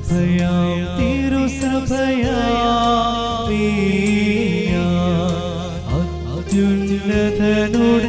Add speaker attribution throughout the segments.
Speaker 1: സഭയാം തിരുസഭയാ അത്യുന്നതനോട്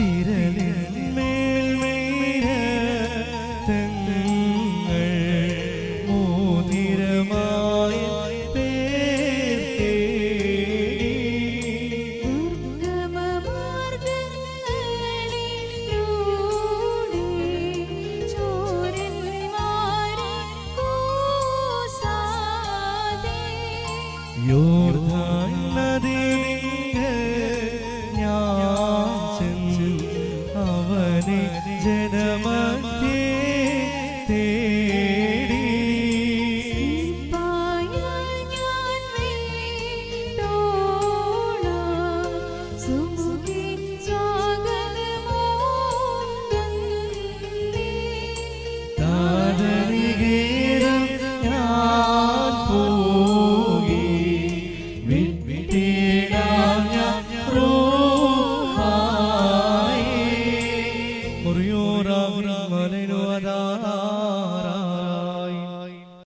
Speaker 2: വിരലേ ജനമധ്യ
Speaker 1: ഗൗരവ